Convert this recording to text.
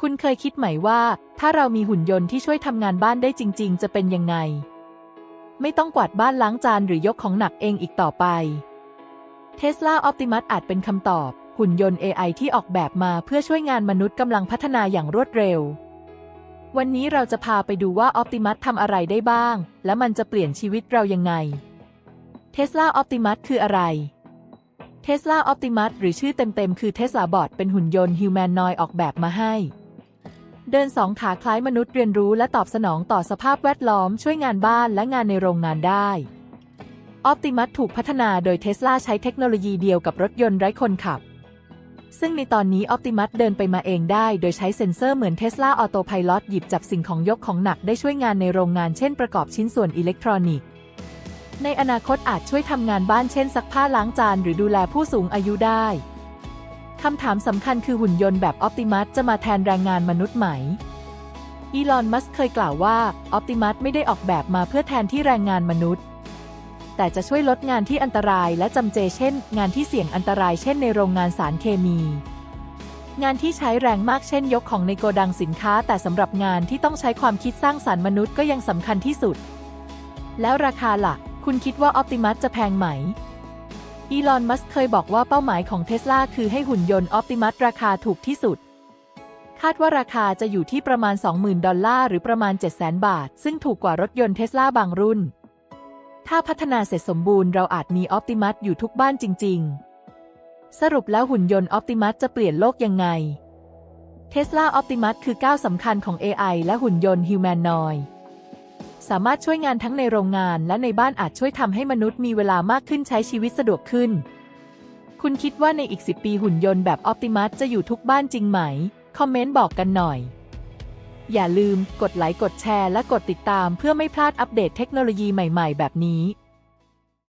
คุณเคยคิดไหมว่า ถ้าเรามีหุ่นยนต์ที่ช่วยทำงานบ้านได้จริง ๆ จะเป็นยังไง ไม่ต้องกวาดบ้านล้างจานหรือยกของหนักเองอีกต่อไป Tesla Optimus อาจเป็นคำตอบ หุ่นยนต์ AI ที่ออกแบบมาเพื่อช่วยงานมนุษย์กำลังพัฒนาอย่างรวดเร็ว วันนี้เราจะพาไปดูว่า Optimus ทำอะไรได้บ้าง และมันจะเปลี่ยนชีวิตเรายังไง Tesla Optimus คืออะไร Tesla Optimus หรือชื่อเต็มๆ คือ Tesla Bot เป็นหุ่นยนต์ Humanoid ออกแบบมาให้ เดินสองขาคล้ายมนุษย์เรียนรู้และตอบสนองต่อสภาพแวดล้อมช่วยงานบ้านและงานในโรงงานได้ Optimus ถูกพัฒนาโดย Tesla ใช้เทคโนโลยีเดียวกับรถยนต์ไร้คนขับ ซึ่งในตอนนี้ Optimus เดินไปมาเองได้ โดยใช้เซ็นเซอร์เหมือน Tesla Autopilot หยิบจับสิ่งของยกของหนักได้ช่วยงานในโรงงานเช่นประกอบชิ้นส่วนอิเล็กทรอนิกส์ ในอนาคตอาจช่วยทำงานบ้านเช่นซักผ้าล้างจานหรือดูแลผู้สูงอายุได้ คำถามสำคัญคือหุ่นยนต์แบบ Optimus จะมาแทนแรงงานมนุษย์ไหม อีลอนมัสเคยกล่าวว่า Optimus ไม่ได้ออกแบบมาเพื่อแทนที่แรงงานมนุษย์ แต่จะช่วยลดงานที่อันตรายและจำเจเช่น งานที่เสี่ยงอันตรายเช่นในโรงงานสารเคมี งานที่ใช้แรงมากเช่นยกของในโกดังสินค้า แต่สำหรับงานที่ต้องใช้ความคิดสร้างสารรค์มนุษย์ก็ยังสำคัญที่สุด แล้วราคาล่ะ คุณคิดว่า Optimus จะแพงไหม อีลอน มัสเคยบอกว่าเป้าหมายของเทสลาคือให้หุ่นยนต์ Optimus ราคาถูกที่สุด คาดว่าราคาจะอยู่ที่ประมาณ 20,000 ดอลลาร์หรือประมาณ 700,000 บาท ซึ่งถูกกว่ารถยนต์เทสลาบางรุ่น ถ้าพัฒนาเสร็จสมบูรณ์เราอาจมี Optimus อยู่ทุกบ้านจริง ๆ สรุปแล้วหุ่นยนต์ Optimus จะเปลี่ยนโลกยังไง Tesla Optimus คือก้าวสำคัญของ AI และหุ่นยนต์ Humanoid สามารถช่วยงานทั้งในโรงงานและในบ้านอาจช่วยทำให้มนุษย์มีเวลามากขึ้นใช้ชีวิตสะดวกขึ้น คุณคิดว่าในอีก 10 ปีหุ่นยนต์แบบออปติมัสจะอยู่ทุกบ้านจริงไหม คอมเมนต์บอกกันหน่อย อย่าลืมกดไลค์กดแชร์และกดติดตามเพื่อไม่พลาดอัปเดตเทคโนโลยีใหม่ ๆ แบบนี้